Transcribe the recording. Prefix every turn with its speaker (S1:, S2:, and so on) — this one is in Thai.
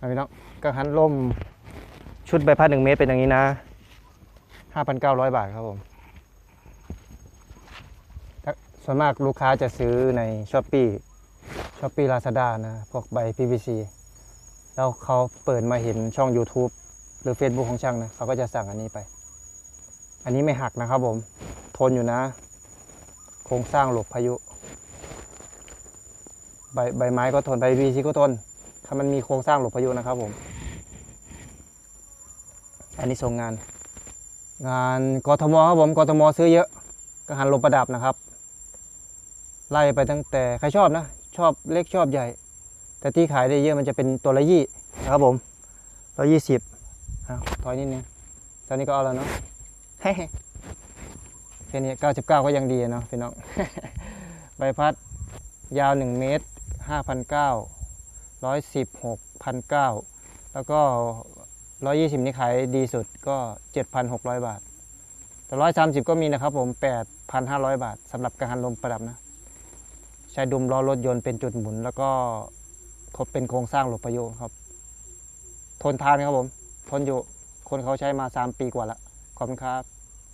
S1: พี่น้องกังหันลมชุดใบพัดหนึ่งเมตรเป็นอย่างนี้นะห้าพันเก้าร้อยบาทครับผมส่วนมากลูกค้าจะซื้อในช้อปปี้ช้อปปี้ลาซาด้านะ พวกใบ PVC แล้วเขาเปิดมาเห็นช่อง YouTube หรือ Facebook ของช่างนะ เขาก็จะสั่งอันนี้ไป อันนี้ไม่หักนะครับผม ทนอยู่นะ โครงสร้างหลบพายุ ใบใบไม้ก็ทน ใบ PVC ก็ทน ถ้ามันมีโครงสร้างหลบพายุนะครับผม อันนี้ส่งงาน งานกทมครับผมกทมซื้อเยอะกังหันลมประดับนะครับ ไล่ไปตั้งแต่ใครชอบนะ ชอบเล็กชอบใหญ่ แต่ที่ขายได้เยอะมันจะเป็นตัวละยี่นะครับผมร้อยี่สิบถอยนิดนึงตอนนี้ก็เอาแล้วเนาะแค่นี้เก้าสิบเก้าก็ยังดีเนาะพี่น้องใบพัดยาวหนึ่งเมตรห้าพันเก้า ร้อยสิบหกพันเก้าแล้วก็ร้อยยี่สิบนี่ขายดีสุดก็เจ็ดพันหกร้อยบาท แต่ร้อยสามสิบก็มีนะครับผมแปดพันห้าร้อยบาทสำหรับกังหันลมประดับนะ ใช้ดุมล้อรถยนต์เป็นจุดหมุน แล้วก็ครบเป็นโครงสร้างหลบพายุครับ ทนทานครับผม ทนอยู่ คนเขาใช้มา3ปีกว่าละขอบคุณครับ